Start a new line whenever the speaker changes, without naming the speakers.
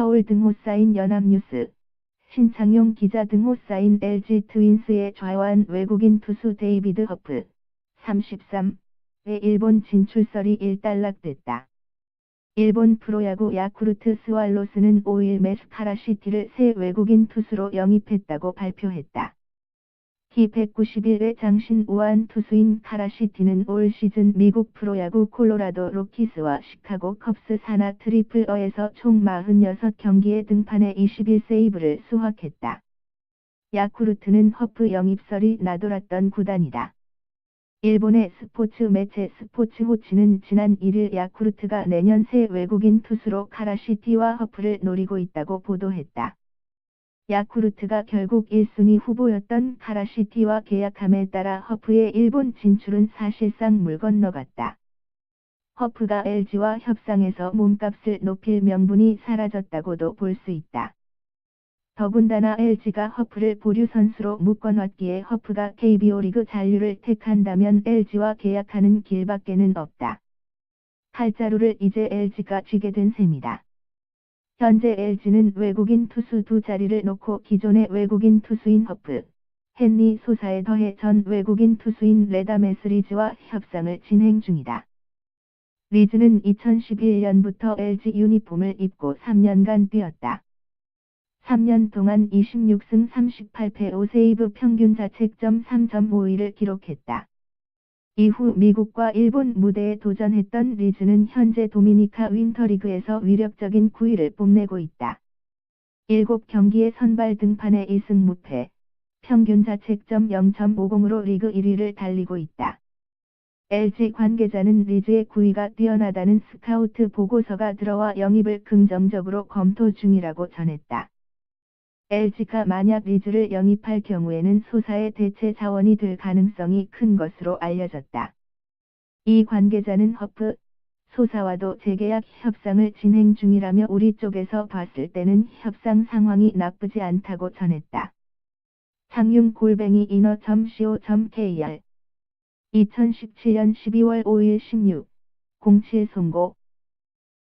서울 등호 사인 연합뉴스, 신창용 기자 등호 사인 LG 트윈스의 좌완 외국인 투수 데이비드 허프, 33, 의 일본 진출설이 일단락됐다. 일본 프로야구 야쿠르트 스왈로스는 5일 메스카라시티를 새 외국인 투수로 영입했다고 발표했다. 키 191의 장신 우한 투수인 카라시티는 올 시즌 미국 프로야구 콜로라도 로키스와 시카고 컵스 산하 트리플어에서 총 46경기에 등판해 21세이브를 수확했다. 야쿠르트는 허프 영입설이 나돌았던 구단이다. 일본의 스포츠 매체 스포츠 호치는 지난 1일 야쿠르트가 내년 새 외국인 투수로 카라시티와 허프를 노리고 있다고 보도했다. 야쿠르트가 결국 1순위 후보였던 카라시티와 계약함에 따라 허프의 일본 진출은 사실상 물 건너갔다. 허프가 LG와 협상에서 몸값을 높일 명분이 사라졌다고도 볼 수 있다. 더군다나 LG가 허프를 보류 선수로 묶어놨기에 허프가 KBO 리그 잔류를 택한다면 LG와 계약하는 길밖에는 없다. 칼자루를 이제 LG가 쥐게 된 셈이다. 현재 LG는 외국인 투수 두 자리를 놓고 기존의 외국인 투수인 허프, 헨리 소사에 더해 전 외국인 투수인 레다메스 리즈와 협상을 진행 중이다. 리즈는 2011년부터 LG 유니폼을 입고 3년간 뛰었다. 3년 동안 26승 38패 5세이브 평균 자책점 3.51을 기록했다. 이후 미국과 일본 무대에 도전했던 리즈는 현재 도미니카 윈터리그에서 위력적인 9위를 뽐내고 있다. 7경기에 선발 등판에 2승 무패, 평균 자책점 0.50으로 리그 1위를 달리고 있다. LG 관계자는 리즈의 9위가 뛰어나다는 스카우트 보고서가 들어와 영입을 긍정적으로 검토 중이라고 전했다. LG가 만약 리즈를 영입할 경우에는 소사의 대체 자원이 될 가능성이 큰 것으로 알려졌다. 이 관계자는 허프, 소사와도 재계약 협상을 진행 중이라며 우리 쪽에서 봤을 때는 협상 상황이 나쁘지 않다고 전했다. 상융 골뱅이 인어.co.kr 2017년 12월 5일 16, 07 송고